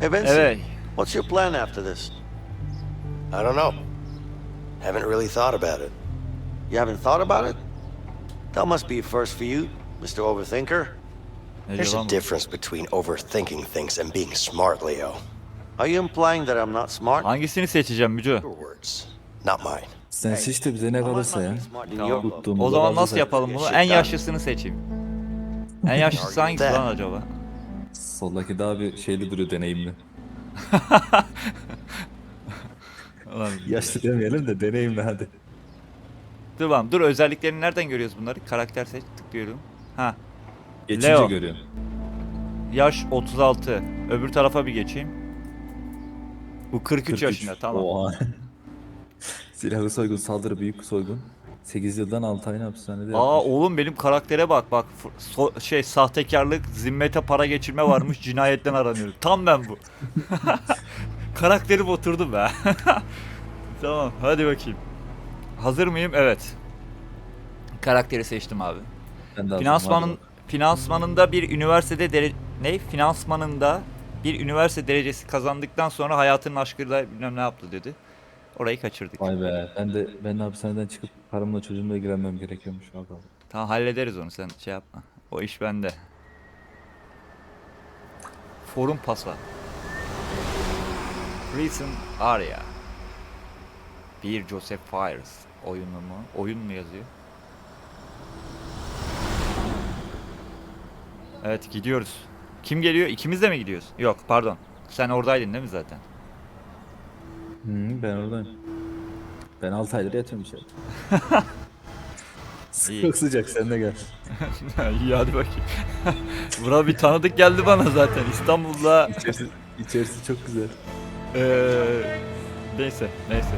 Hey, Vincent. Evet. What's your plan after this? I don't know. Haven't really thought about it. You haven't thought about it? That must be a first for you, Mr. Overthinker. There's a difference between overthinking things and being smart, Leo. Are you implying that I'm not smart? Hangisini seçeceğim Mücü? Your words, not mine. Sen seç de bize ne I might kalırsa ya. be smart in Tamam. your book. Tuttuğumuz O zaman nasıl yapalım bunu? Shit En yaşlısını seçeyim. En yaşlısı hangisi lan acaba? Soldaki daha bir şeyli duruyor deneyimli. Ulan, Yaşlı demeyelim de deneyimli hadi. dur bakalım. Dur özelliklerini nereden görüyoruz bunları? Karakter seç tıklıyorum. Ha. Geçince Leo. görüyorum. Yaş 36. Öbür tarafa bir geçeyim. Bu 43, 43. yaşında tamam. Oha. Silahlı soygun, saldırı, büyük soygun. 8 yıldan 6 ayın hapishanede Aa yapmış. oğlum benim karaktere bak bak so- şey sahtekarlık, zimmete para geçirme varmış, cinayetten aranıyorum. Tam ben bu. Karakterim oturdu be. tamam hadi bakayım. Hazır mıyım? Evet. Karakteri seçtim abi. Ben de hazırım, Finansmanın finansmanında bir üniversitede dere ne? Finansmanında bir üniversite derecesi kazandıktan sonra hayatının aşkıyla bilmem ne yaptı dedi. Orayı kaçırdık. Vay be. Ben de ben de hapishaneden çıkıp karımla çocuğumla ilgilenmem gerekiyormuş. Bakalım. Tamam hallederiz onu sen şey yapma. O iş bende. Forum pasa. Prison Area. Bir Joseph Fires. Oyunlu mu? Oyun mu yazıyor? Evet gidiyoruz. Kim geliyor? İkimiz de mi gidiyoruz? Yok pardon. Sen oradaydın değil mi zaten? Hı, ben oradayım. Ben 6 aydır yatıyorum içeride. İyi. Çok sıcak sen de gel. İyi hadi bakayım. Bura bir tanıdık geldi bana zaten. İstanbul'da İçerisi, içerisi çok güzel. Eee neyse, neyse.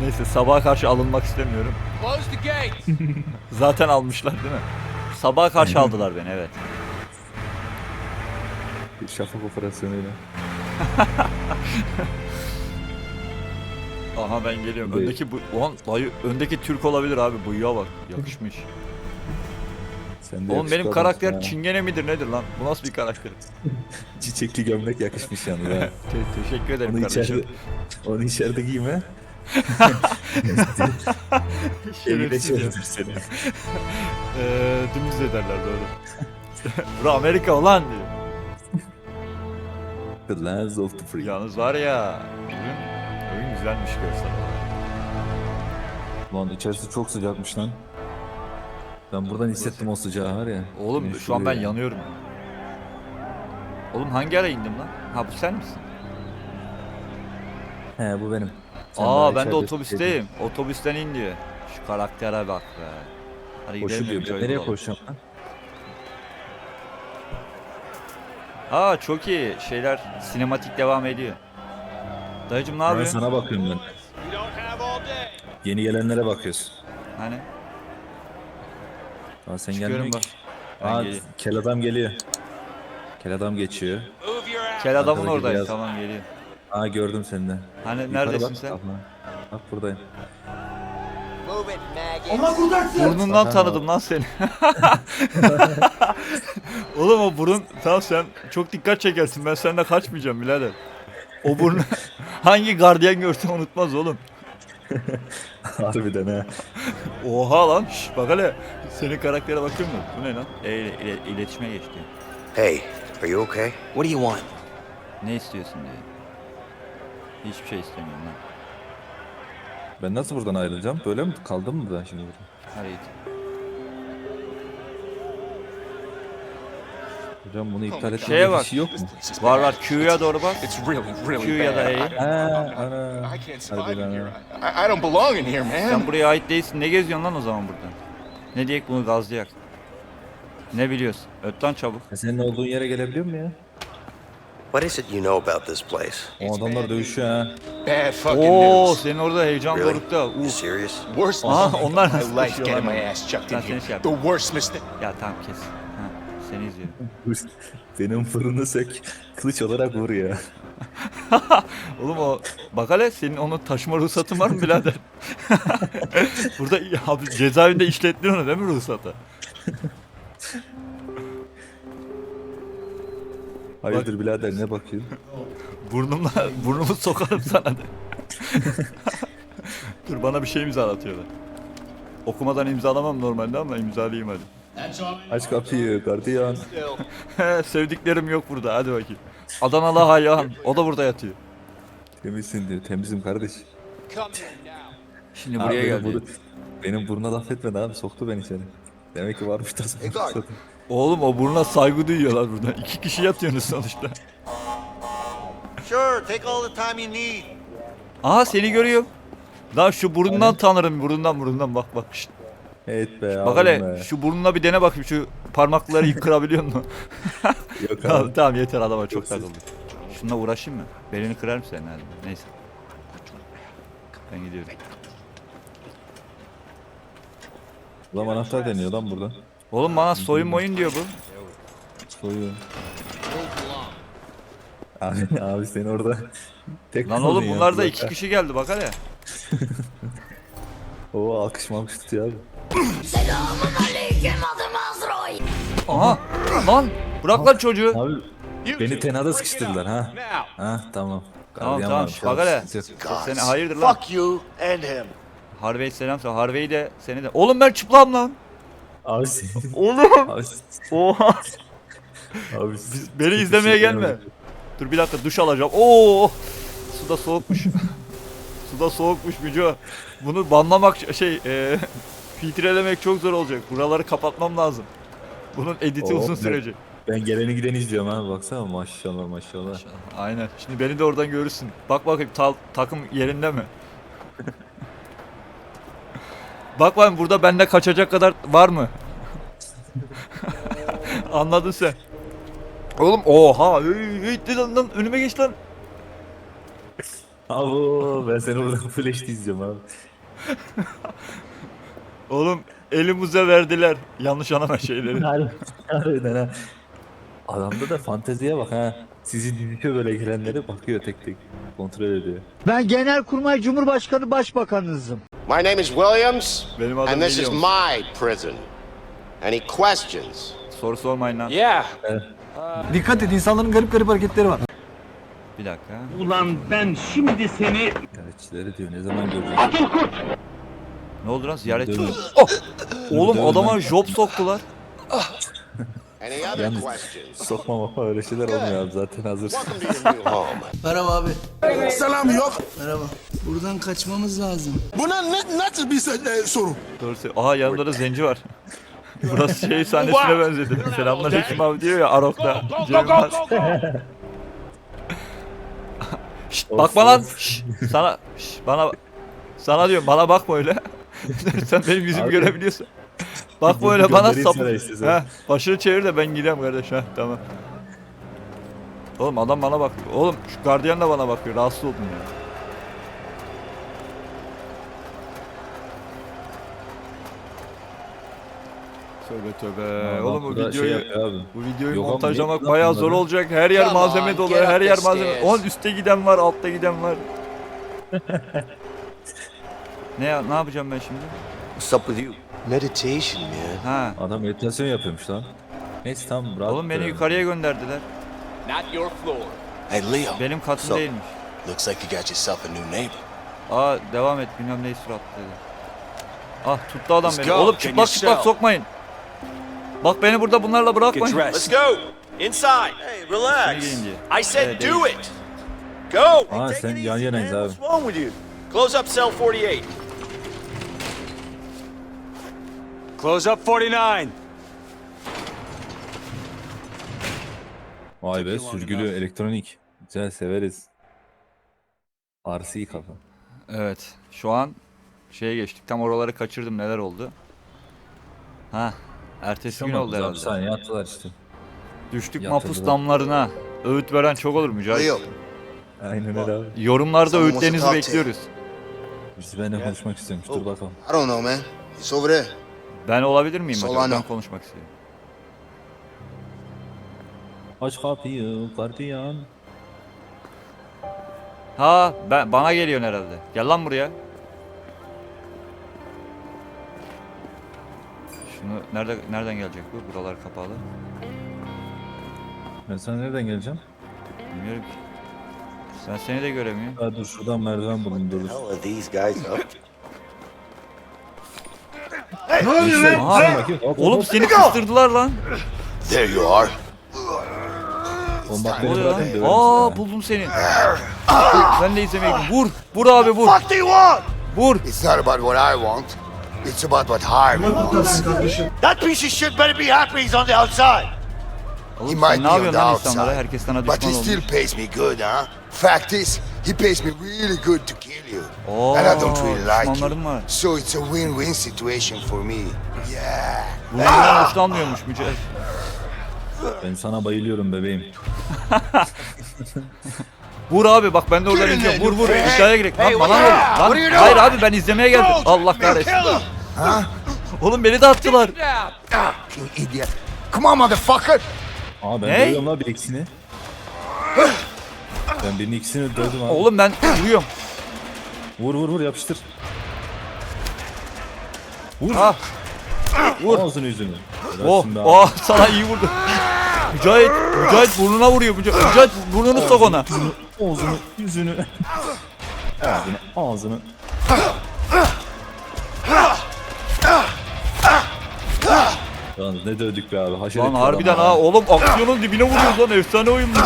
Neyse sabaha karşı alınmak istemiyorum. Close the gate. Zaten almışlar değil mi? Sabaha karşı aldılar beni evet. Bir şafak operasyonuyla. Aha ben geliyorum. Değil. Öndeki bu Ulan dayı öndeki Türk olabilir abi. Bıyığa bak. Yakışmış. Sen de Oğlum yakışıklı benim karakter adamsın ha. çingene midir nedir lan? Bu nasıl bir karakter? Çiçekli gömlek yakışmış yalnız ha. Te- teşekkür ederim Onu kardeşim. içeride, onu içeride giyme. Evine Şerefsiz ya. çevirdir seni. Dümdüz ederler böyle. Bura Amerika ulan diyor. The lands of the free. Yalnız var ya. Oyun, oyun güzelmiş görsel. Lan içerisi çok sıcakmış lan. Ben buradan hissettim o sıcağı var ya. Oğlum Beni şu an ben şuraya- yanıyorum. Oğlum hangi ara indim lan? Ha bu sen misin? He bu benim. Sen Aa ben de otobüsteyim. Otobüsten in diyor. Şu karaktere bak be. Hadi Koşu gidelim de diyor. bir çay nereye koşacağım lan? Aa çok iyi. Şeyler sinematik devam ediyor. Dayıcım ne Ben yapıyorsun? sana bakıyorum ben. Yeni gelenlere bakıyorsun. Hani? Aa sen Çıkıyorum gelmiyor bak. ki. Ben Aa geliyorum. kel adam geliyor. Kel adam geçiyor. Kel adamın Arkadaki oradayım. Tamam geliyor. Aa gördüm seni de. Hani Yukarı neredesin bak. sen? Bak, bak buradayım. İt, maggot. Burnundan Bakan tanıdım lan seni. Oğlum o burun tamam sen çok dikkat çekersin ben senden kaçmayacağım birader. O burun hangi gardiyan görse unutmaz oğlum. Harbiden ha. Oha lan şş, bak hele senin karaktere bakıyor mu? Bu ne lan? E, ile- iletişime geçti. Hey, are you okay? What do you want? Ne istiyorsun diyor. Hiçbir şey istemiyorum lan. Ben nasıl buradan ayrılacağım? Böyle mi? Kaldım mı ben şimdi burada? Git. Hocam bunu iptal etmeye Şeye bir bak. şey yok mu? Var var Q'ya doğru bak. It's really, really Q ya da bad. E. Ha, ana. I can't survive Harbiden in here. ha. I, I don't belong in here, man. Sen buraya ait değilsin. Ne geziyorsun lan o zaman burada? Ne diyek bunu gazlayak? Ne biliyorsun? Öt lan çabuk. Ya senin olduğun yere gelebiliyor mu ya? What is it you know about this place? O adamlar dövüşüyor ha. Bad fucking Oo news. senin orada heyecan Really? dorukta. You Uf. serious? Worst Aha, mistake onlar of nasıl my life koşuyorlar getting my ass chucked in Ben seni here. şey The worst mistake. Ya tamam kes. Ha, seni izliyorum. Benim fırını sök. Kılıç olarak vur ya. Oğlum o bak hele senin onun taşıma ruhsatın var mı birader? Burada abi cezaevinde işlettin onu değil mi ruhsatı? Hayırdır birader ne bakıyorsun? Burnumla burnumu sokarım sana de. Dur bana bir şey imzalatıyorlar. Okumadan imzalamam normalde ama imzalayayım hadi. Aç kapıyı gardiyan. Sevdiklerim yok burada hadi bakayım. Adanalı Hayhan o da burada yatıyor. Temizsin diyor. Temizim kardeş. Şimdi Abi buraya benim, geldi. benim burnuna laf etmedi abi. Soktu beni içeri. Demek ki varmış da soktu. Oğlum o burnuna saygı duyuyorlar burada. İki kişi yatıyorsunuz sonuçta. Sure, take all the time you need. Aha seni görüyorum. Lan şu burnundan tanırım burundan burundan bak bak. Şşt. Evet be Bak hele be. şu burnuna bir dene bakayım şu parmakları kırabiliyor musun? Yok abi. tamam yeter adama çok takıldı. Şununla uğraşayım mı? Belini kırar mı senin hadi? Neyse. Ben gidiyorum. Ulan anahtar deniyor lan burada. Oğlum bana soyun moyun diyor bu. Soyuyor. Abi, abi sen orada tek Lan oğlum bunlar da iki kişi geldi bak hele. Oo alkış malkış tutuyor abi. Selamun aleyküm adım Azrail. Aha lan bırak lan çocuğu. Abi beni tenada sıkıştırdılar ha. Ha tamam. Tamam Gardiyan tamam bak hele. Seni hayırdır lan. Fuck you and him. Harvey selam söyle. Harvey de seni de. Oğlum ben çıplam lan. Abi sen... Oğlum. Abi, Oha. abi Beni izlemeye gelme. Dur bir dakika duş alacağım. Oo. Su da soğukmuş. Su da soğukmuş Müco. Bunu banlamak şey e, filtrelemek çok zor olacak. Buraları kapatmam lazım. Bunun editi Oo, uzun ne- sürecek. Ben geleni gideni izliyorum abi baksana maşallah maşallah. Aynen. Şimdi beni de oradan görürsün. Bak bakayım ta- takım yerinde mi? Bak bakayım burada bende kaçacak kadar var mı? Anladın sen. Oğlum oha. Hey, hey, lan, lan, önüme geç lan. Abo ben seni buradan flash'te izliyorum abi. Oğlum elimize verdiler. Yanlış anlama şeyleri. Harbiden ha. Adamda da fanteziye bak ha. Sizi dinliyor böyle gelenlere bakıyor tek tek. Kontrol ediyor. Ben Genelkurmay Cumhurbaşkanı Başbakanınızım. My name is Williams, Benim adım and this is Williams. my prison. Any questions? Soru sormayın lan. Yeah. Dikkat et insanların garip garip hareketleri var. Bir dakika. Ulan ben şimdi seni Ziyaretçileri diyor ne zaman göreceğiz? Ne oldu lan ziyaretçi? Dövün. Oh! Oğlum Dövün adama lan. job soktular. Any other Yalnız- questions? Sokma mokma öyle şeyler olmuyor abi zaten hazır. Merhaba abi. Selam yok. Merhaba. Buradan kaçmamız lazım. Buna ne, nasıl bir e, soru? Doğru söylüyor. Aha yanımda da zenci var. Burası şey sahnesine benzedi. Selamünaleyküm abi diyor ya Arok'ta. Cem Yılmaz. Şşt, bakma lan. Şşt, sana şşt, bana sana diyorum bana bakma öyle. Sen benim yüzümü Abi. görebiliyorsun. Bakma öyle Gö- bana sap. Heh, başını çevir de ben gideyim kardeş. Heh, tamam. Oğlum adam bana bakıyor. Oğlum şu gardiyan da bana bakıyor. Rahatsız oldum ya. Tövbe tövbe. Adam Oğlum bu şey videoyu abi. bu videoyu Yok ama montajlamak bayağı zor olacak. Her yer Come malzeme dolu. Her yer malzeme. On üstte giden var, altta giden var. ne ya- ne yapacağım ben şimdi? What's up with you? Meditation, man. Ha. Adam meditasyon yapıyormuş lan. Neyse tamam rahat. Oğlum beni yukarıya gönderdiler. Not your floor. Hey Leo, Benim katım So- değilmiş. looks like you got yourself a new neighbor. Aa devam et bilmem neyi surat dedi. Ah tuttu adam Let's beni. go, Oğlum çıplak çıplak sokmayın. Bak beni burada bunlarla bırakmayın. Dressed. go. Inside. Hey, relax. I said Evet, do it. Go. Aa Take sen yan yanayız abi. What's wrong with you? Close up cell 48. Close up 49. Vay be sürgülü elektronik. Güzel severiz. RC kafa. Evet. Şu an şeye geçtik. Tam oraları kaçırdım. Neler oldu? Ha. Ertesi gün oldu herhalde. Hapishaneye attılar işte. Düştük Yatırdılar. mapus damlarına. Öğüt veren çok olur Mücahit. Aynen öyle abi. Yorumlarda Someone wants to öğütlerinizi talk to bekliyoruz. Biz benimle konuşmak istiyormuş. Dur bakalım. I don't know, man. He's over there. Ben olabilir miyim acaba? Solano. Ben konuşmak istiyorum. Aç kapıyı gardiyan. Ha ben bana geliyorsun herhalde. Gel lan buraya. Şunu nerede nereden gelecek bu? Buralar kapalı. Ben sana nereden geleceğim? Bilmiyorum ki. Sen seni de göremiyor. Ha dur şuradan merdiven buldum dur. hell are these guys up to? Aha, Bakayım, hop, hop, oğlum seni kıstırdılar lan. There you are. Oğlum bak Ne beni oluyor bırakın lan? Aa buldum seni. Ben de izlemeye gidiyorum. Vur. Vur abi vur. What do you want? Vur. It's not about what I want. It's about what Harvey wants. That piece of shit better be happy he's on the outside. He Oğlum might sen be ne on the yapıyorsun lan insanlara? outside, Herkes sana but he still pays me good, huh? Fact is, he pays me really good to kill you. Oo, and I don't really like you. düşmanlarım var. So it's a win-win situation for me. Yeah. Bunlardan hoşlanmıyormuş Mücahit. Ben sana bayılıyorum bebeğim. Vur abi bak ben de oradan izliyorum. Vur vur iddiaya girek. Lan Hey, bana vur. you- you Lan hayır abi ben izlemeye geldim. Allah kahretsin. Oğlum beni de attılar. You idiot. Come on, motherfucker. Aa ben Ne? dövüyorum la bir ikisini. ben birinin ikisini dövdüm abi. Oğlum ben vuruyorum. Vur vur vur yapıştır. Vur. Ah. Vur. Ağzını yüzünü. Oh, Helalsin be abi. oh sana iyi vurdu. Mücahit, Mücahit burnuna vuruyor. Mücahit, Mücahit burnunu sok ona. Ağzını, yüzünü. Ağzını, ağzını. Yalnız ne dövdük be abi. Haşer Lan harbiden ha oğlum aksiyonun dibine vuruyoruz lan efsane oyun bu.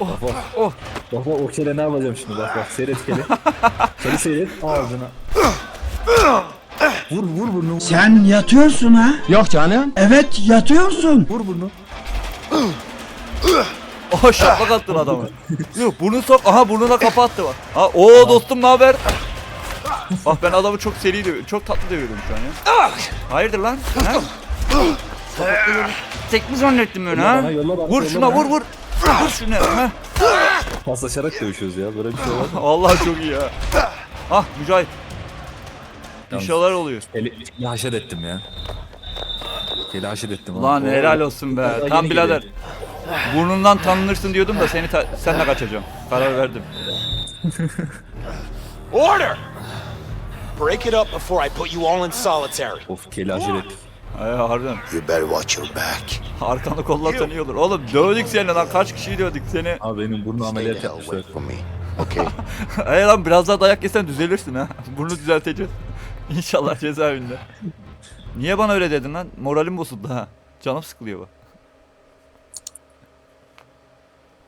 Bak bak. Oh. Bak bak o kele ne yapacağım şimdi bak bak seyret kele. Kele seyret ağzına. Vur vur burnu. Sen yatıyorsun ha? Yok canım. Evet yatıyorsun. Vur burnu. Oh şaplak attın adamı. Yok burnu sok. Aha burnuna kapattı bak. Ha o dostum ne haber? Bak ben adamı çok seri dövüyorum. Çok tatlı dövüyorum şu an ya. Hayırdır lan? Ha? Tek mi zannettin beni ha? bana, yolla bana, Vur yolla şuna bana. vur vur. Vur şuna. Ha? Paslaşarak dövüşüyoruz ya böyle bir şey var mı? Allah çok iyi ya. Ah Mücahit. Bir şeyler oluyor. Kele, kele haşer ettim ya. Kele haşer ettim. Lan helal olsun be. Daha Tam yeni birader. geliyor. Burnundan tanınırsın diyordum da seni ta- senle kaçacağım. Karar verdim. Order! Break it up before I put you all in solitary. Of kele haşer ettim. Ay harbiden. You better watch your back. Arkanı kollasan iyi olur. Oğlum dövdük seni lan. Kaç kişiyi dövdük seni. Abi benim burnu ameliyat yapmışlar. away from me. Okay? Ay lan biraz daha dayak yesen düzelirsin ha. Burnu düzelteceğiz. İnşallah cezaevinde. Niye bana öyle dedin lan? Moralim bozuldu ha. Canım sıkılıyor bak.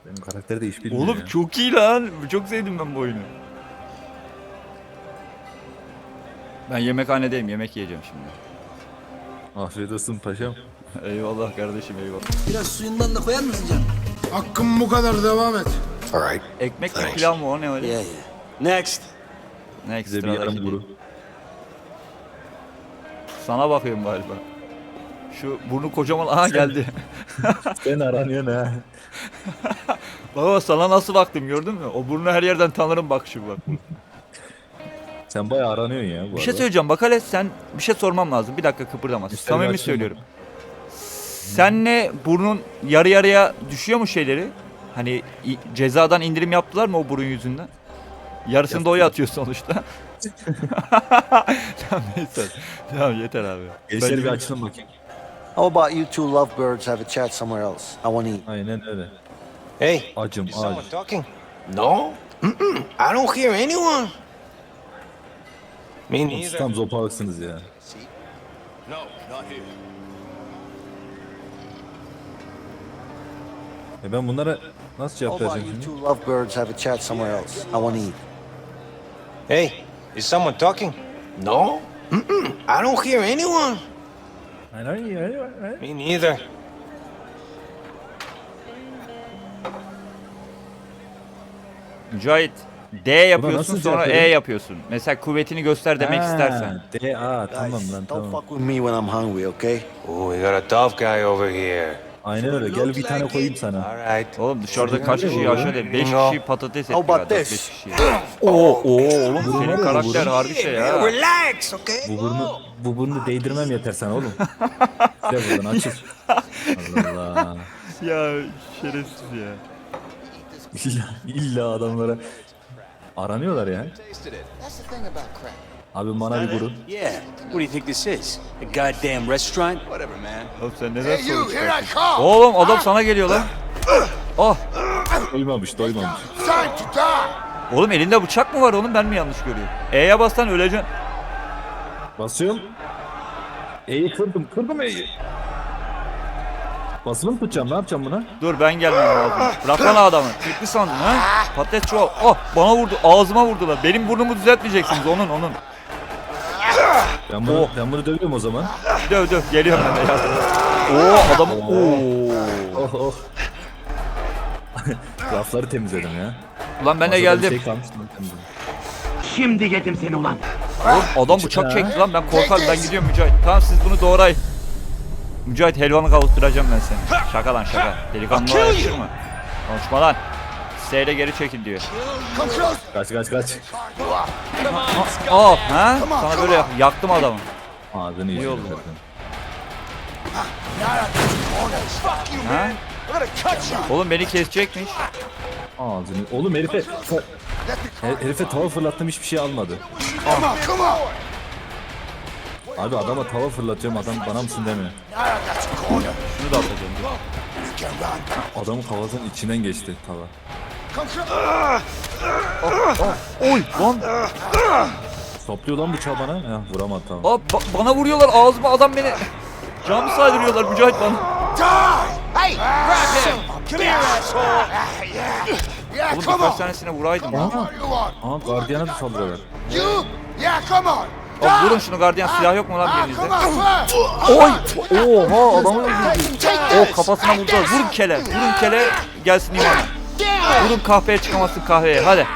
Benim karakter de iş bilmiyor Oğlum ya. çok iyi lan. Çok sevdim ben bu oyunu. Ben yemekhanedeyim. Yemek yiyeceğim şimdi. Afiyet olsun paşam. Eyvallah kardeşim eyvallah. Biraz suyundan da koyar mısın canım? Hakkım bu kadar devam et. All right. Ekmek mi pilav mı o ne öyle? Yeah, yeah. Next. Next Size bir yarım guru. Sana bakıyorum galiba. Şu burnu kocaman aha geldi. Sen aranıyorsun ha. Baba sana nasıl baktım gördün mü? O burnu her yerden tanırım bak şu bak. Sen bayağı aranıyorsun ya bu Bir şey arada. söyleyeceğim bak hele sen bir şey sormam lazım. Bir dakika kıpırdama. Üstelik Samimi açsana. söylüyorum. Senle burnun yarı yarıya düşüyor mu şeyleri? Hani i- cezadan indirim yaptılar mı o burun yüzünden? Yarısını da o yatıyor sonuçta. tamam neyse. Tamam yeter abi. Gençler Ben- bir açılın bakayım. How about you two lovebirds have a chat somewhere else? I want to eat. Aynen öyle. Hey, Acım is someone talking? No? Mm-mm. I don't hear anyone. Me Siz neither. tam zopalıksınız ya. No, not here. E ben bunlara nasıl cevap vereceğim you şimdi? two lovebirds have a chat somewhere else? I want to eat. Hey, is someone talking? No? Mm-mm. I don't hear anyone. Me neither. Mücahit D yapıyorsun nasıl sonra cevap E vereyim? yapıyorsun. Mesela kuvvetini göster demek Ha, istersen. D A tamam Guys, lan don't tamam. fuck with me when I'm hungry, okay? Oh, we got a tough guy over here. Aynen öyle gel bir tane koyayım sana. All right. Oğlum dışarıda kaç kişi yaşıyor de 5 Bingo. kişi patates How etti about 5 this? kişi. Oo oo oğlum senin karakter harbi şey ya. Relax, okay? Bu burnu, bu burnu değdirmem yeter sana oğlum. Gel buradan açıl. Allah Allah. Ya şerefsiz ya. İlla, illa adamlara aranıyorlar ya. Abi bana bir guru. Yeah. What do you think this is? A goddamn restaurant? Whatever, man. Oğlum sen neden Hey, you, here I come. Oğlum adam sana geliyor lan. Oh! Doymamış doymamış. Oğlum elinde bıçak mı var oğlum ben mi yanlış görüyorum? E'ye bastan öleceksin. Basıyorum. E'yi kırdım. Kırdım E'yi. Basılı mı tutacağım? Ne yapacağım buna? Dur ben gelmem lazım. Bırak bana adamı. Ciddi sandın ha? Patates çuval. Oh bana vurdu. Ağzıma vurdular. Benim burnumu düzeltmeyeceksiniz onun onun. Ben bunu, Oh. ben bunu dövüyorum o zaman. Döv döv geliyorum ben de yardım. Oo adamı. Oo. Oh oh. Rafları temizledim ya. Ulan ben de geldim. Şey. Şimdi yedim seni ulan. Oğlum adam bıçak çekti lan ben korkarım ben gidiyorum Mücahit. Tamam siz bunu doğrayın. Mücahit helvanı kavuşturacağım ben seni. Şaka lan şaka. Delikanlı yakışır mı? Konuşma lan. Seyre geri çekil diyor. Kaç kaç kaç. Aa ha? Sana böyle yap- yaktım adamı. Ağzını İyi oldu. oldu. Fuck you, Ha? man. I'm gonna cut you. Oğlum beni kesecekmiş. Ağzını. Oğlum herife Her- herife tava fırlattım hiçbir şey almadı. On! Abi adama tava fırlatıyorum adam bana mısın demiyor. Şunu da atacağım. dur. Adamın kafasının içinden geçti tava. Come close! Oy lan. Topluyor lan bıçağı bana. Ya vuramadı tamam. Aa, ba- bana vuruyorlar ağzıma adam beni. Camı saydırıyorlar Mücahit bana. Hey, grab him. Come here, asshole. Yeah, Oğlum come birkaç on! tanesine vuraydım you want? Aa gardiyana da saldırıyorlar. You? Yeah, come on! Oğlum vurun şunu gardiyan silah yok mu lan first! Oy! Oha adamı öldürdü. Oh kafasına vurdular. Vurun kele. Vurun kele. Gelsin imana. Vurun kahveye çıkamazsın kahveye. Hadi.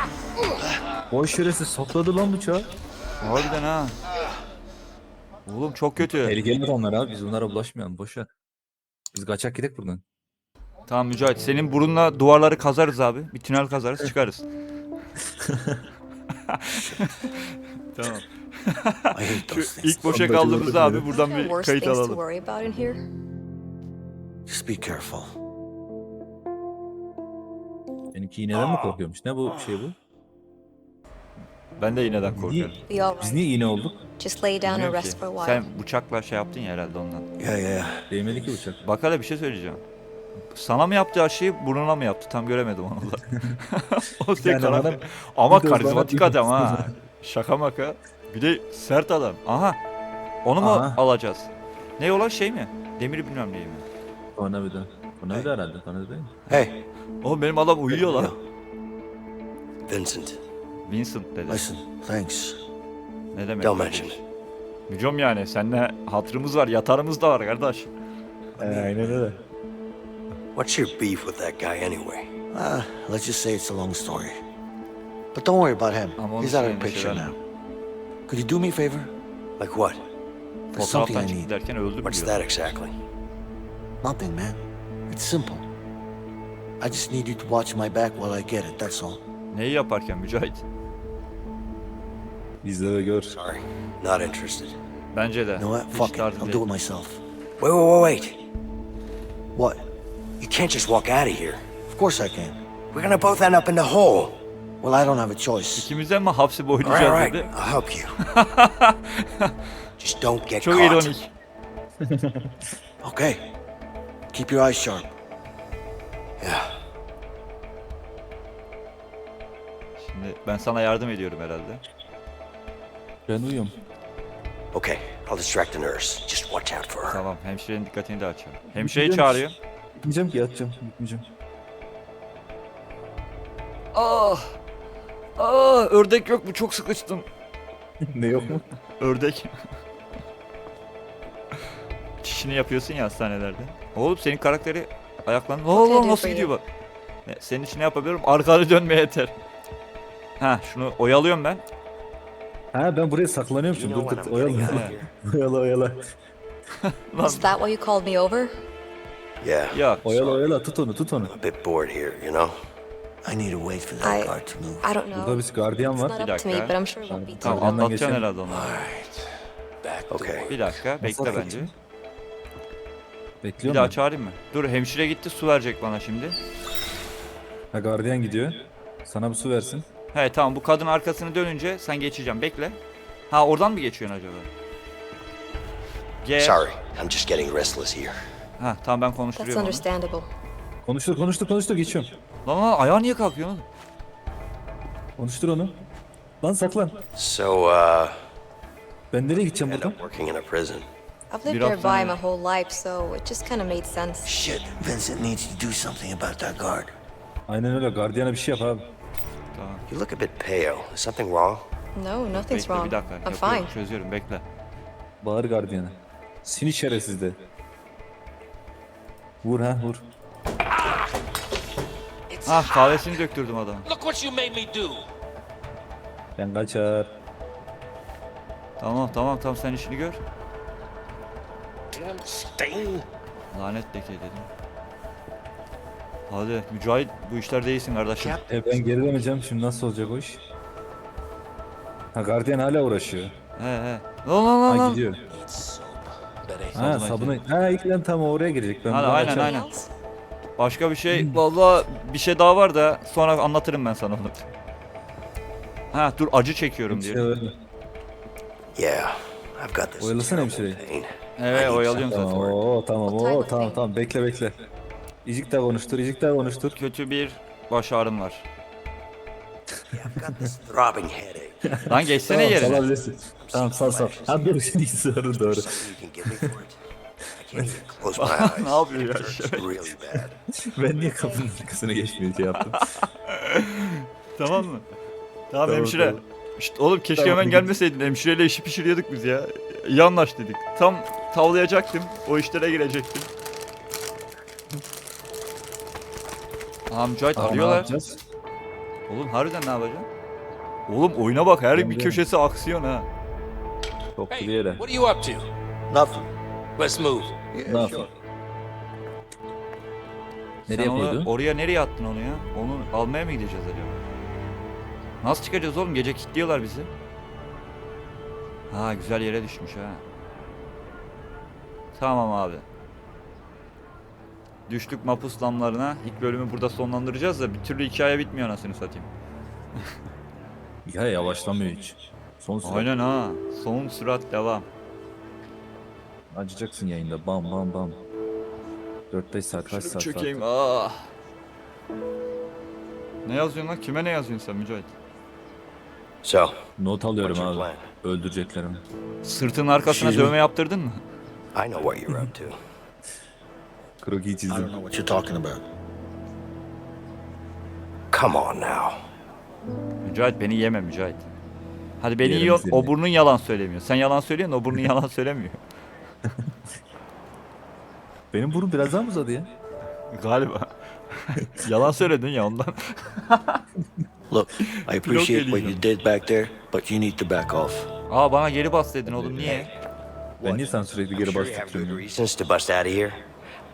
Boş şerefsiz sapladı lan bıçağı. Harbiden ha. Oğlum çok kötü. Tehlikeli adamlar abi biz bunlara bulaşmayalım boşver. Biz kaçak gidek buradan. Tamam Mücahit senin burunla duvarları kazarız abi. Bir tünel kazarız çıkarız. tamam. I hate those Şu things. ilk boşa kaldığımızda abi buradan bir kayıt alalım. Just be careful. Benimki iğneden mi korkuyormuş? Ne bu şey bu? Ben de iğneden korkuyorum. Biz niye iğne olduk? Just lay down and rest for a while. Sen bıçakla şey yaptın ya herhalde ondan. Yeah, yeah. Değmedi ki bıçak. Bak hele bir şey söyleyeceğim. Sana mı yaptı aşıyı burnuna mı yaptı? Tam göremedim onu da. o tek Yani adam- Ama karizmatik adam ha. Şaka maka. Bir de sert adam. Aha. Onu mu Aha. alacağız? Ne olan şey mi? Demiri bilmem neyi mi? Tornavida. Tornavida herhalde. Tornavida değil mi? Hey, Oğlum benim adam uyuyor lan. Vincent. Vincent dedi. Listen, thanks. Ne demek? Don't mention it. Mücom yani. Seninle hatırımız var. Yatarımız da var kardeş. aynen öyle. What's your beef with that guy anyway? Uh, let's just say it's a long story. But don't worry about him. He's out of the picture now. Could you do me a favor? Like what? There's something I çıktı need. derken öldüm What's diyor. that exactly? Nothing, man. It's simple. I just need you to watch my back while I get it, that's all. Neyi yaparken Mücahit? İzle ve gör. Sorry. Not interested. Bence de. You know what? Hiç Fuck it. tarzım I'll do it myself. Wait, wait, wait, wait. What? You can't just walk out of here. Of course I can. We're gonna both end up in the hole. Well, I don't have a choice. Mi hapsi All right, all boylayacağız right. dedi. I'll help you. just don't get Çok caught. ironik. Okay. Keep your eyes sharp. Yeah. Şimdi ben sana yardım ediyorum herhalde. Ben uyuyorum. Okay. I'll distract the nurse. Just watch out for her. Tamam hemşirenin dikkatini de açıyorum. Hemşireyi Gidiyorum. çağırıyor. Gitmeyeceğim ki yatacağım. Gitmeyeceğim. Ah! Ah! Ördek yok mu? Çok sıkıştım. ne yok mu? Ördek. Çişini yapıyorsun ya hastanelerde. Oğlum senin karakteri ayaklandı. Do nasıl gidiyor you. bak. Ne, Senin için ne yapabilirim? Arkanı dönmeye yeter. Ha şunu oyalıyorum ben. Ha ben buraya saklanıyorum şimdi. Dur dur oyala. oyala oyala. Lan Is that why you called me over? Yeah. yok. Oyala oyala tut onu tut onu. A bit bored here, you know? I need to wait for that I- guard to move. I don't know. Burada bir gardiyan It's var. not Bir up to me, dakika. but I'm sure it won't be too Tamam Yandan geçelim. herhalde onları. Okay. Bir dakika bekle Nasıl bence. atlatayım? Bir daha ben. çağırayım mı? Dur hemşire gitti su verecek bana şimdi. Ha gardiyan gidiyor. Sana bir su versin. He tamam bu kadın arkasını dönünce sen geçeceğim bekle. Ha oradan mı geçiyorsun acaba? Gel. Sorry. I'm just getting restless here. Ha tamam ben That's konuşturuyorum onu. understandable. Konuştur konuştur konuştur geçiyorum. Lan lan ayağa niye kalkıyorsun? oğlum? Konuştur onu. Lan saklan. So, uh, Ben nereye gideceğim buradan? working in a prison. I've lived Bir hafta- my whole life, so it just kind of made sense. Shit, Vincent needs to do something about that guard. Aynen öyle gardiyana bir şey yap abi. You look a bit pale. Is something wrong? No, nothing's Bekle wrong. bir dakika. I'm Yapıyorum, fine. Çözüyorum bekle. Bağır gardiyana. Seni şerefsiz de. Vur ha vur. Ah kahvesini döktürdüm adamı. Look what you made me do. Ben kaçar. Tamam tamam tamam sen işini gör. Damn stain. Lanet leke dedim. Hadi Mücahit bu işler değilsin kardeşim. E ben geri döneceğim şimdi nasıl olacak o iş? Ha gardiyan hala uğraşıyor. He he. Lan lan lan Ha lan. gidiyor. Ha sabunu. Ha ilk lan tam oraya girecek. Ben Hadi, buradan aynen, kaçarım. aynen. Başka bir şey valla bir şey daha var da sonra anlatırım ben sana onu. Ha dur acı çekiyorum diyor. Yeah, I've got this Oyalasana hemşireyi. pain. Evet oyalıyorum Tamam zaten. oo tamam O type oo of tamam tamam bekle bekle. İcik de konuştur İcik de konuştur. Kötü bir baş ağrım var. Got this throbbing headache. Lan geçsene Tamam yerine. salabilirsin. Tamam sal sal. Ha dur şimdi doğru doğru. Something you can give me for it? Close my eyes. Ne yapıyor ya? Really bad. Ben niye kapının arkasına geçmeye şey yaptım? Tamam mı? Tamam, Tamam, hemşire. tamam. Şşt, oğlum keşke Tamam, hemen git. gelmeseydin. Hemşireyle işi pişiriyorduk biz ya. İyi anlaştıydık. Tam tavlayacaktım. O işlere girecektim. Mücahit ne arıyorlar. yapacağız? Oğlum harbiden ne yapacaksın? Oğlum oyuna bak her bir Bilmiyorum. köşesi aksiyon ha. Çok Hey, bir yere. what are you up to? Nothing. Let's move. Ne yapayım? Nereye Sen onu- koydun? oraya nereye attın onu ya? Onu almaya mı gideceğiz acaba? Nasıl çıkacağız oğlum? Gece kilitliyorlar bizi. Ha güzel yere düşmüş ha. Tamam abi. Düştük mapus damlarına. İlk bölümü burada sonlandıracağız da bir türlü hikaye bitmiyor anasını satayım. Ya yavaşlamıyor hiç. Son süre. Aynen ha. Son sürat devam. Acıyacaksın yayında. Bam bam bam. 4-5 saat kaç Şunu saat çökeyim. saat. Ah. Ne yazıyorsun lan? Kime ne yazıyorsun sen Mücahit? So, Not alıyorum What's your abi. Öldüreceklerim. Sırtın arkasına Şey- dövme yaptırdın mı? I know what you're up to. Kroki'yi I don't know what you're talking about. Come on now. Mücahit beni yeme Mücahit. Hadi beni Yerim yiyorsun seni. o burnun yalan söylemiyor. Sen yalan söylüyorsun o burnun yalan söylemiyor. Benim burnum biraz daha mı uzadı ya? Galiba. yalan söyledin ya ondan. Look, I appreciate what you did back there, but you need to back off. Aa bana geri bas dedin oğlum niye? Ben niye sen sürekli geri you good bastırıyorum? reasons to bust out of here,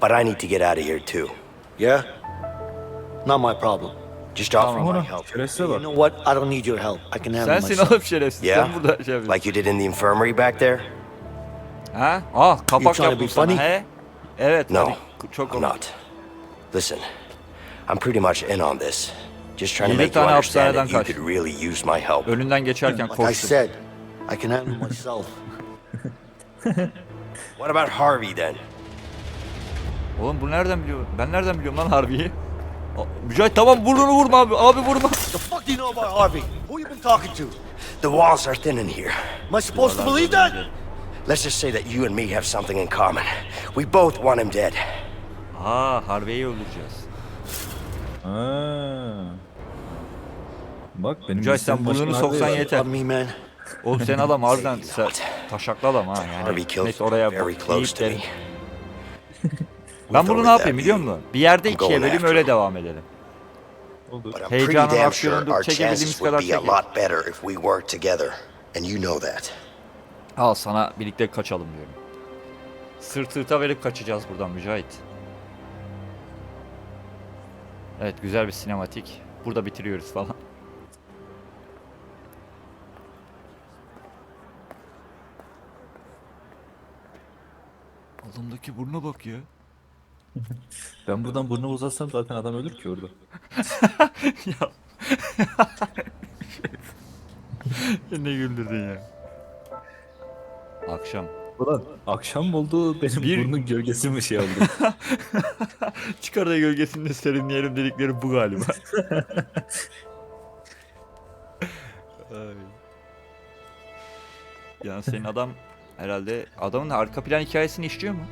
but I need to get out of here too. Yeah? Not my problem. Just offer my Ona help. şerefsize You bak. know what? I don't need your help. I can handle Sensin myself. oğlum şerefsiz. Yeah? Sen burada şey yapıyorsun. Like you did in the infirmary back there? Ha? You kapak trying to yaptım be sana funny? he? Evet. No, hadi, çok I'm not. Listen, I'm pretty much in on this. Just trying to Yedi make you tane understand that you could really use my help. Önünden geçerken Like I koştum. said, I can handle myself. What about Harvey then? Oğlum bu nereden biliyor? Ben nereden biliyorum lan Harbi'yi? Aa, Mücahit tamam burnunu vurma abi. Abi vurma. the fuck do you know about Harvey? Who you been talking to? The walls are thin in here. Am I supposed to believe that? Let's just say that you and me have something in common. We both want him dead. Aa Harbi'yi öldüreceğiz. Ha. Bak benim Mücahit, sen burnunu soksan yeter. Me, man. Oğlum sen adam harbiden sen taşaklı adam ha yani. Neyse oraya very bak. close to me. deyip de- Ben bunu ne yapayım biliyor musun? Bir yerde ikiye bölüm öyle devam edelim. Pretty Heyecanın aksiyonunu çekebildiğimiz kadar çekelim. And you know that. Al sana birlikte kaçalım diyorum. Sırt sırta verip kaçacağız buradan Mücahit. Evet güzel bir sinematik. Burada bitiriyoruz falan. Adamdaki buruna bak ya. Ben buradan burnumu uzatsam zaten adam ölür ki orada. ya. ne güldürdün ya. Akşam. Ulan akşam oldu benim Bir- burnun gölgesi mi şey oldu? Çıkar da gölgesinde serinleyelim dedikleri bu galiba. Ay. yani senin adam herhalde adamın arka plan hikayesini işliyor mu?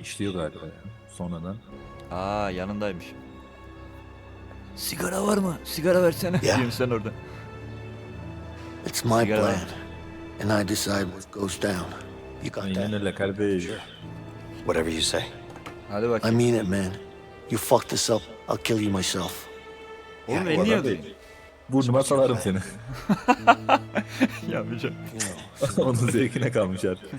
İşliyor galiba ya. Sonradan. Aa yanındaymış. Sigara var mı? Sigara versene. Ya. Diyorsun sen orada. It's my Sigara var. And I decide what goes down. You got Aynen that? öyle kardeş. Whatever you say. Hadi I bakayım. mean it, man. You fuck this up, I'll kill you myself. Oğlum beni niye öldürdün? Burnuma salarım seni. Yapmayacağım. Onun zevkine kalmış artık.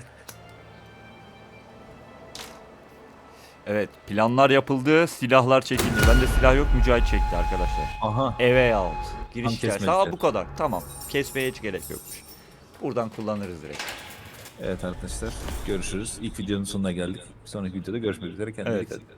Evet planlar yapıldı, silahlar çekildi. Bende silah yok, Mücahit çekti arkadaşlar. Aha. Eve out. Giriş Tam hikayesi. Aa bu kadar. Tamam. Kesmeye hiç gerek yokmuş. Buradan kullanırız direkt. Evet arkadaşlar görüşürüz. İlk videonun sonuna geldik. Sonraki videoda görüşmek üzere. Kendinize Evet. dikkat edin.